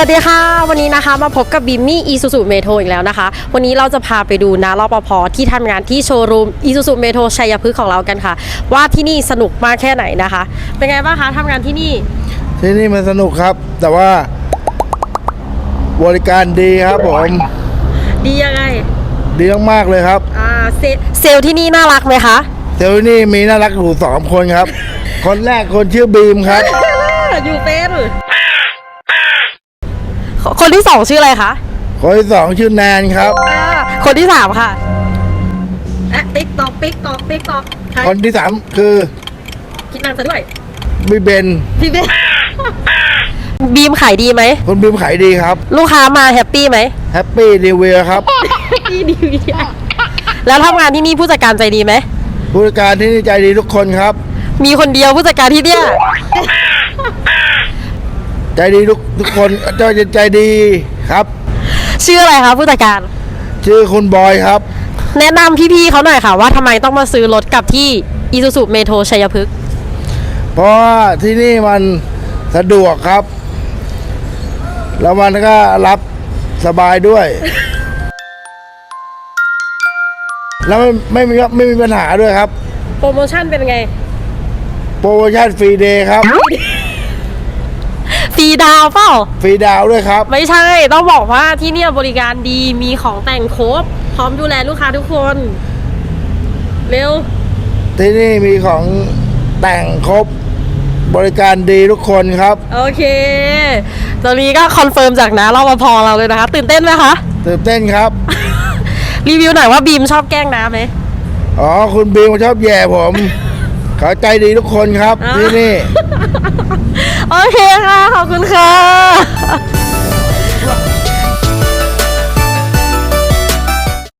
วัสดีค่ะ วันนี้นะคะมาพบกับบิมมี่อีซูซูเมโทอีกแล้วนะคะ วันนี้เราจะพาไปดูนะรปภที่ทำงานที่โชว์รูมอีซูซูเมโทชัยพฤกษ์ของเรากันค่ะ ว่าที่นี่สนุกมากแค่ไหนนะคะ เป็นไงบ้างคะทำงานที่นี่ ที่นี่มันสนุกครับ แต่ว่า บริการดีครับผม ดียังไง ดีมากๆเลยครับอ่าเซเซลล์ที่นี่น่ารักไหมคะเซลล์นี่มีน่ารักอยู่สองคนครับ คนแรกคนชื่อบีมครับอยู่เป็น คนที่สองชื่ออะไรคะคนที่สองชื่อแนนครับ อ่าคนที่สามค่ะ อะติ๊กตอกติ๊กตอกติ๊กตอกใครคนที่สามคือคิดนางซะด้วยบีเบนพี่เบนบีมขายดีไหม คนบีมขายดีครับลูกค้ามาแฮปปี้ไหม แฮปปี้รีวิวครับดีดีแล้วทำงานที่นี่ผู้จัดการใจดีไหมบริการที่นี่ใจดีทุกคนครับ มีคนเดียวผู้จัดการที่เนี่ย ใจดีทุกทุกคนเจ้าจะใจดีครับ ชื่ออะไรคะผู้จัดการ ชื่อคุณบอยครับ แนะนำพี่ๆเขาหน่อยค่ะ ว่าทำไมต้องมาซื้อรถกับที่อีซูซูเมโทชัยพฤกษ์เพราะว่าที่นี่มันสะดวกครับ แล้วมันก็รับสบายด้วย แล้วไม่ไม่มีไม่มีปัญหาด้วยครับ โปรโมชั่นเป็นไง โปรโมชั่นฟรีเดย์ครับ ฟรีดาวเปล่า ฟรีดาวด้วยครับ ไม่ใช่ ต้องบอกว่าที่เนี่ยบริการดีมีของแต่งครบ พร้อมดูแลลูกค้าทุกคน เร็ว ที่นี่มีของแต่งครบบริการดีทุกคนครับ โอเค ตอนนี้ก็คอนเฟิร์มจากนะรปภเราเลยนะคะ ตื่นเต้นไหมคะ ตื่นเต้นครับ รีวิวหน่อยว่าบีมชอบแกล้งน้ำไหมอ๋อ คุณบีมชอบแย่ผม เขาใจดีทุกคนครับอ่าที่นี่ โอเคค่ะ ขอบคุณค่ะ